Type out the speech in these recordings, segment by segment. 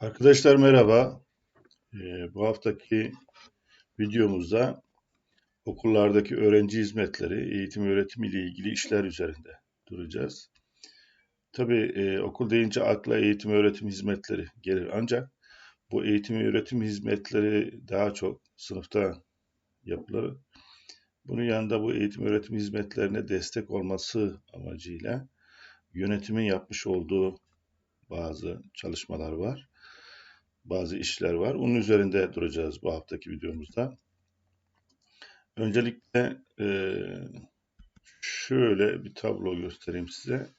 Arkadaşlar merhaba. Ee, bu haftaki videomuzda okullardaki öğrenci hizmetleri, eğitim öğretim ile ilgili işler üzerinde duracağız. Tabii e, okul deyince akla eğitim öğretim hizmetleri gelir ancak bu eğitim öğretim hizmetleri daha çok sınıfta yapılır. Bunun yanında bu eğitim öğretim hizmetlerine destek olması amacıyla yönetimin yapmış olduğu bazı çalışmalar var bazı işler var. Onun üzerinde duracağız bu haftaki videomuzda. Öncelikle e, şöyle bir tablo göstereyim size.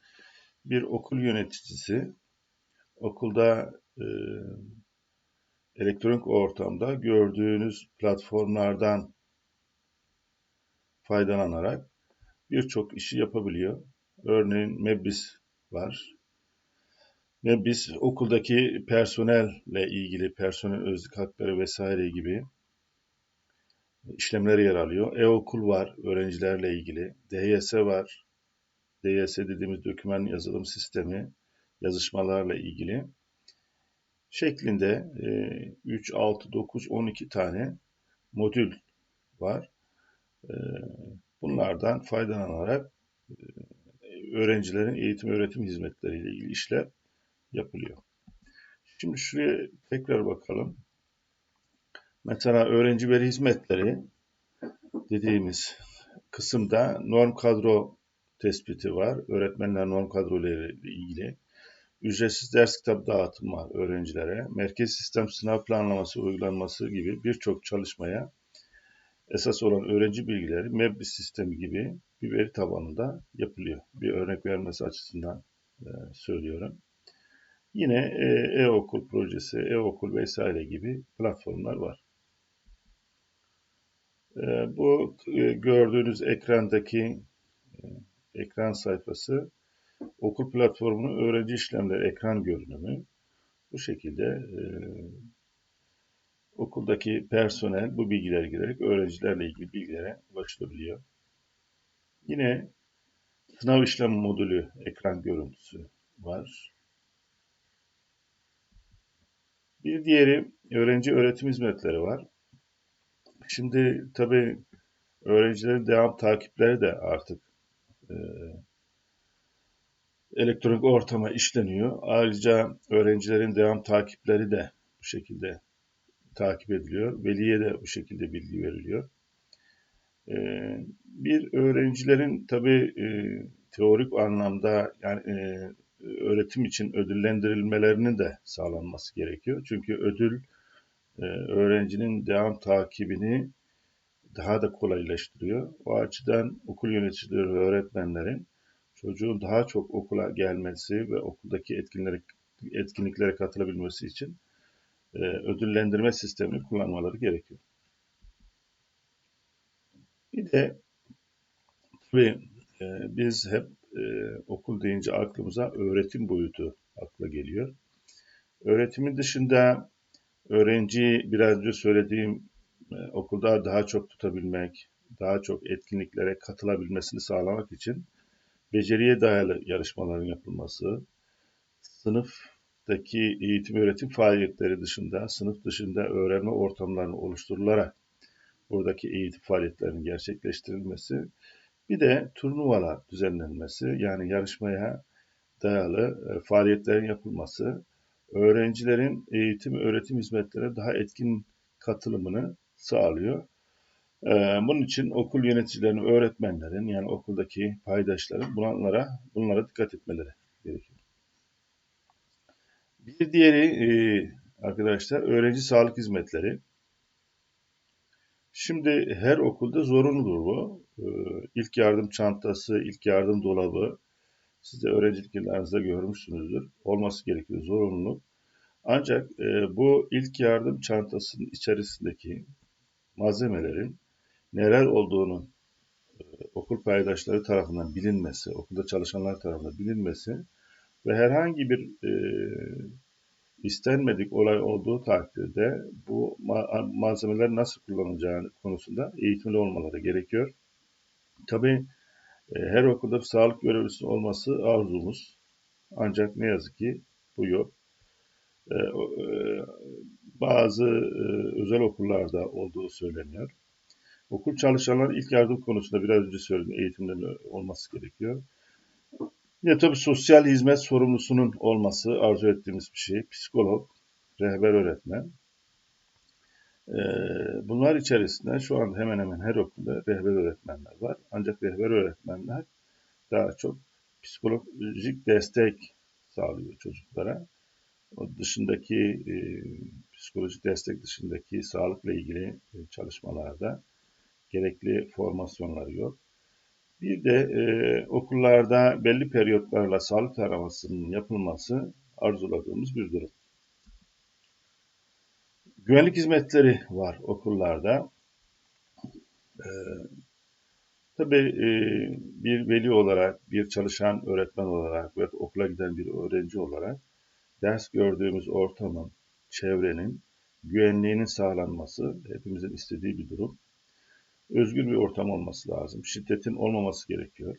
Bir okul yöneticisi okulda e, elektronik ortamda gördüğünüz platformlardan faydalanarak birçok işi yapabiliyor. Örneğin Mebis var. Ve biz okuldaki personelle ilgili personel özlük hakları vesaire gibi işlemler yer alıyor. E-okul var öğrencilerle ilgili. DYS var. DYS dediğimiz doküman yazılım sistemi yazışmalarla ilgili şeklinde 3, 6, 9, 12 tane modül var. E, bunlardan faydalanarak e, öğrencilerin eğitim öğretim hizmetleriyle ilgili işler yapılıyor. Şimdi şuraya tekrar bakalım. Mesela öğrenci veri hizmetleri dediğimiz kısımda norm kadro tespiti var. Öğretmenler norm kadroları ile ilgili. Ücretsiz ders kitap dağıtımı var öğrencilere. Merkez sistem sınav planlaması uygulanması gibi birçok çalışmaya esas olan öğrenci bilgileri MEB sistemi gibi bir veri tabanında yapılıyor. Bir örnek vermesi açısından söylüyorum. Yine e, e-okul projesi, e-okul vesaire gibi platformlar var. E, bu e, gördüğünüz ekrandaki ekran sayfası okul platformunun öğrenci işlemleri ekran görünümü. Bu şekilde okuldaki personel bu bilgileri girerek öğrencilerle ilgili bilgilere ulaşılabiliyor. Yine sınav işlem modülü ekran görüntüsü var. Bir diğeri öğrenci öğretim hizmetleri var. Şimdi tabii öğrencilerin devam takipleri de artık e, elektronik ortama işleniyor. Ayrıca öğrencilerin devam takipleri de bu şekilde takip ediliyor. Veliye de bu şekilde bilgi veriliyor. E, bir öğrencilerin tabii e, teorik anlamda yani e, öğretim için ödüllendirilmelerinin de sağlanması gerekiyor. Çünkü ödül e, öğrencinin devam takibini daha da kolaylaştırıyor. O açıdan okul yöneticileri ve öğretmenlerin çocuğun daha çok okula gelmesi ve okuldaki etkinliklere, etkinliklere katılabilmesi için e, ödüllendirme sistemini kullanmaları gerekiyor. Bir de tabii e, biz hep e, okul deyince aklımıza öğretim boyutu akla geliyor. Öğretimin dışında öğrenci biraz önce söylediğim e, okulda daha çok tutabilmek, daha çok etkinliklere katılabilmesini sağlamak için beceriye dayalı yarışmaların yapılması, sınıftaki eğitim öğretim faaliyetleri dışında, sınıf dışında öğrenme ortamlarını oluşturularak buradaki eğitim faaliyetlerinin gerçekleştirilmesi bir de turnuvalar düzenlenmesi yani yarışmaya dayalı e, faaliyetlerin yapılması öğrencilerin eğitim öğretim hizmetlerine daha etkin katılımını sağlıyor. E, bunun için okul yöneticilerinin, öğretmenlerin yani okuldaki paydaşların bunlara, bunlara dikkat etmeleri gerekiyor. Bir diğeri e, arkadaşlar öğrenci sağlık hizmetleri. Şimdi her okulda zorunludur bu. Ee, ilk yardım çantası, ilk yardım dolabı siz de öğrencilik yıllarınızda görmüşsünüzdür. Olması gerekiyor zorunlu. Ancak e, bu ilk yardım çantasının içerisindeki malzemelerin neler olduğunu e, okul paydaşları tarafından bilinmesi, okulda çalışanlar tarafından bilinmesi ve herhangi bir e, istenmedik olay olduğu takdirde bu malzemeler nasıl kullanacağı konusunda eğitimli olmaları gerekiyor. Tabii e, her okulda sağlık görevlisi olması arzumuz. Ancak ne yazık ki bu yok. e, e, bazı özel okullarda olduğu söyleniyor. Okul çalışanların ilk yardım konusunda biraz önce söyledim eğitimlerin olması gerekiyor. Yine tabii sosyal hizmet sorumlusunun olması arzu ettiğimiz bir şey. Psikolog, rehber öğretmen. Ee, bunlar içerisinde şu an hemen hemen her okulda rehber öğretmenler var. Ancak rehber öğretmenler daha çok psikolojik destek sağlıyor çocuklara. O dışındaki e, psikolojik destek dışındaki sağlıkla ilgili e, çalışmalarda gerekli formasyonları yok. Bir de e, okullarda belli periyotlarla sağlık taramasının yapılması arzuladığımız bir durum. Güvenlik hizmetleri var okullarda. E, tabii e, bir veli olarak, bir çalışan öğretmen olarak ve okula giden bir öğrenci olarak ders gördüğümüz ortamın, çevrenin güvenliğinin sağlanması hepimizin istediği bir durum. Özgür bir ortam olması lazım. Şiddetin olmaması gerekiyor.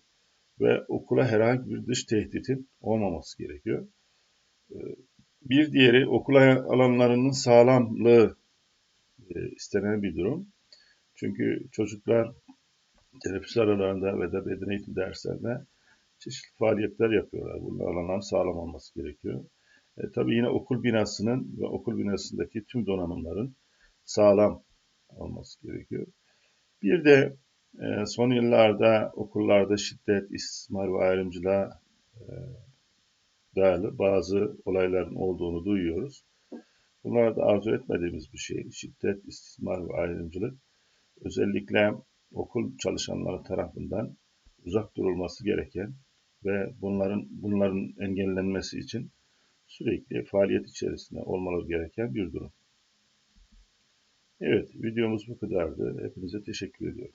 Ve okula herhangi bir dış tehditin olmaması gerekiyor. Ee, Bir diğeri okula alanlarının sağlamlığı e, istenen bir durum. Çünkü çocuklar teneffüs aralarında ve de beden eğitim derslerinde çeşitli faaliyetler yapıyorlar. Bunun alanların sağlam olması gerekiyor. E, tabii yine okul binasının ve okul binasındaki tüm donanımların sağlam olması gerekiyor. Bir de e, son yıllarda okullarda şiddet, istismar ve ayrımcılığa e, dayalı bazı olayların olduğunu duyuyoruz. Bunlar da arzu etmediğimiz bir şey. Şiddet, istismar ve ayrımcılık özellikle okul çalışanları tarafından uzak durulması gereken ve bunların bunların engellenmesi için sürekli faaliyet içerisinde olmaları gereken bir durum. Evet, videomuz bu kadardı. Hepinize teşekkür ediyorum.